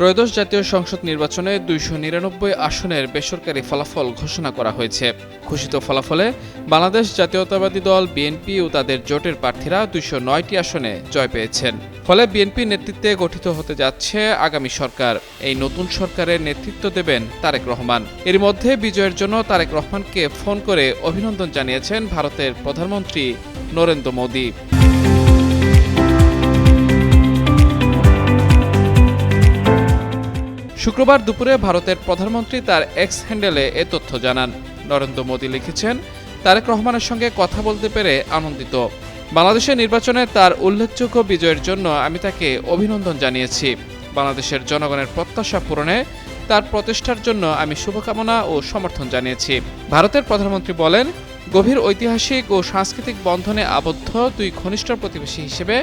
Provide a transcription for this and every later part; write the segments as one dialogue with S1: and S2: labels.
S1: ত্রয়োদশ জাতীয় সংসদ নির্বাচনে দুইশো নিরানব্বই আসনের বেসরকারি ফলাফল ঘোষণা করা হয়েছে। ঘোষিত ফলাফলে বাংলাদেশ জাতীয়তাবাদী দল, বিএনপি ও তাদের জোটের প্রার্থীরা দুইশো নয়টি আসনে জয় পেয়েছেন। ফলে বিএনপি নেতৃত্বে গঠিত হতে যাচ্ছে আগামী সরকার। এই নতুন সরকারের নেতৃত্ব দেবেন তারেক রহমান। এর মধ্যে বিজয়ের জন্য তারেক রহমানকে ফোন করে অভিনন্দন জানিয়েছেন ভারতের প্রধানমন্ত্রী নরেন্দ্র মোদী। শুক্রবার দুপুরে ভারতের প্রধানমন্ত্রী তার এক্স হ্যান্ডেলে এ তথ্য জানান। নরেন্দ্র মোদী লিখেছেন, তারেক রহমানের সঙ্গে কথা বলতে পেরে আনন্দিত। বাংলাদেশের নির্বাচনে তার উল্লেখযোগ্য বিজয়ের জন্য আমি তাকে অভিনন্দন জানিয়েছি। বাংলাদেশের জনগণের প্রত্যাশা পূরণে তার প্রচেষ্টার জন্য আমি শুভকামনা ও সমর্থন জানিয়েছি। ভারতের প্রধানমন্ত্রী বলেন গভীর ঐতিহাসিক ও সাংস্কৃতিক বন্ধনে আবদ্ধ দুই ঘনিষ্ঠ প্রতিবেশী হিসেবে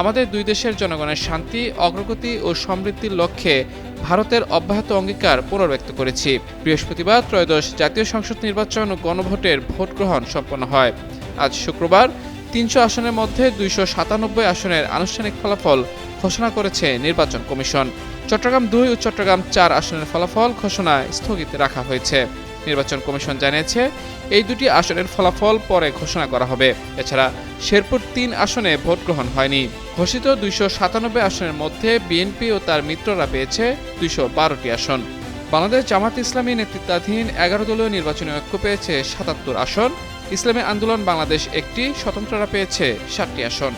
S1: আমাদের দুই দেশের জনগণের শান্তি, অগ্রগতি ও সমৃদ্ধির লক্ষ্যে ভারতের অব্যাহত অঙ্গীকার পুনর্ব্যক্ত করেছি। বৃহস্পতিবার ত্রয়োদশ জাতীয় সংসদ নির্বাচন ও গণভোটের ভোট গ্রহণ সম্পন্ন হয়। আজ শুক্রবার তিনশো আসনের মধ্যে দুইশো সাতানব্বই আসনের আনুষ্ঠানিক ফলাফল ঘোষণা করেছে নির্বাচন কমিশন। চট্টগ্রাম দুই ও চট্টগ্রাম চার আসনের ফলাফল ঘোষণা স্থগিত রাখা হয়েছে। নির্বাচন কমিশন জানিয়েছে, এই দুটি আসনের ফলাফল পরে ঘোষণা করা হবে। এছাড়া শেরপুর তিন আসনে ভোট গ্রহণ হয়নি। ঘোষিত দুইশো সাতানব্বই আসনের মধ্যে বিএনপি ও তার মিত্ররা পেয়েছে দুইশো বারোটি আসন। বাংলাদেশ জামাত ইসলামী নেতৃত্বাধীন এগারো দলীয় নির্বাচনী ঐক্য পেয়েছে সাতাত্তর আসন। ইসলামী আন্দোলন বাংলাদেশ একটি, স্বতন্ত্ররা পেয়েছে ষাটটি আসন।